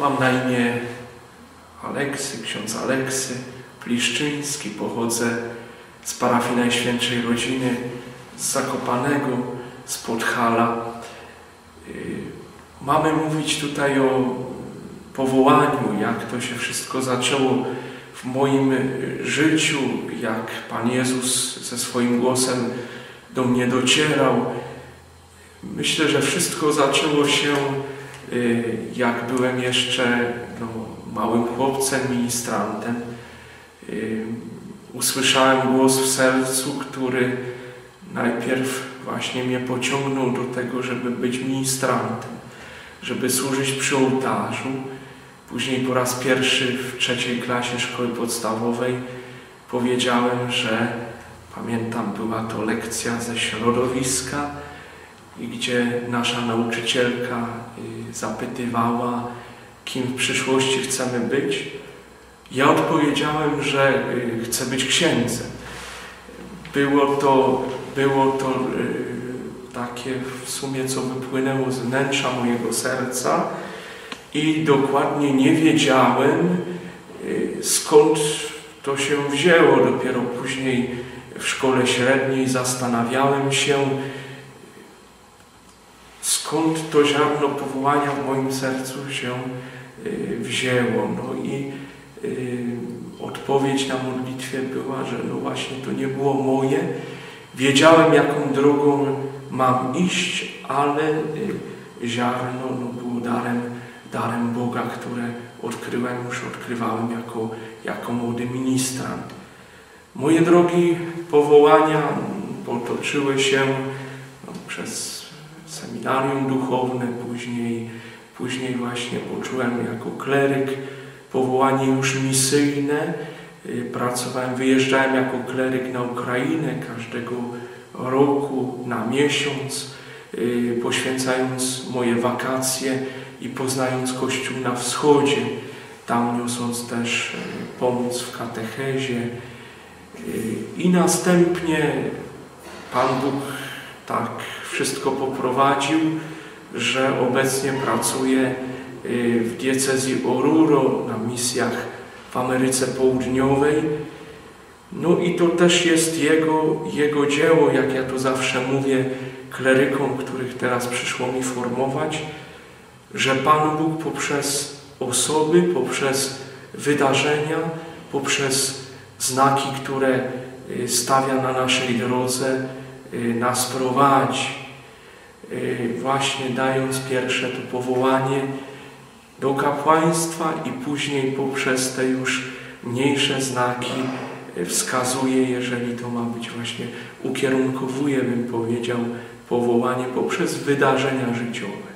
Mam na imię Aleksy, ksiądz Aleksy Pliszczyński. Pochodzę z parafii Najświętszej Rodziny z Zakopanego, z Podhala. Y, mamy mówić tutaj o powołaniu, jak to się wszystko zaczęło w moim życiu, jak Pan Jezus ze swoim głosem do mnie docierał. Myślę, że wszystko zaczęło się jak byłem jeszcze no, małym chłopcem, ministrantem, y, usłyszałem głos w sercu, który najpierw właśnie mnie pociągnął do tego, żeby być ministrantem, żeby służyć przy ołtarzu. Później po raz pierwszy w trzeciej klasie szkoły podstawowej powiedziałem, że pamiętam, była to lekcja ze środowiska, gdzie nasza nauczycielka y, zapytywała, kim w przyszłości chcemy być. Ja odpowiedziałem, że y, chcę być księdzem. Było to, było to y, takie w sumie, co wypłynęło z wnętrza mojego serca i dokładnie nie wiedziałem, skąd to się wzięło. Dopiero później w szkole średniej zastanawiałem się, skąd to ziarno powołania w moim sercu się y, wzięło. No i y, odpowiedź na modlitwie była, że no właśnie to nie było moje. Wiedziałem, jaką drogą mam iść, ale y, ziarno no, było darem, darem Boga, które odkryłem, już odkrywałem jako, jako młody ministrant. Moje drogi powołania potoczyły się no, przez seminarium duchowne, później, później właśnie poczułem jako kleryk powołanie już misyjne. Y, pracowałem, wyjeżdżałem jako kleryk na Ukrainę każdego roku na miesiąc, y, poświęcając moje wakacje i poznając Kościół na wschodzie, tam niosąc też y, pomoc w katechezie. I następnie Pan Bóg tak wszystko poprowadził, że obecnie pracuję y, w diecezji Oruro na misjach w Ameryce Południowej. No i to też jest Jego, jego dzieło, jak ja to zawsze mówię klerykom, których teraz przyszło mi formować, że Pan Bóg poprzez osoby, poprzez wydarzenia, poprzez znaki, które y, stawia na naszej drodze, nas prowadzi. Y, właśnie dając pierwsze to powołanie do kapłaństwa i później poprzez te już mniejsze znaki y, wskazuje, jeżeli to ma być właśnie, ukierunkowuje, bym powiedział, powołanie poprzez wydarzenia życiowe.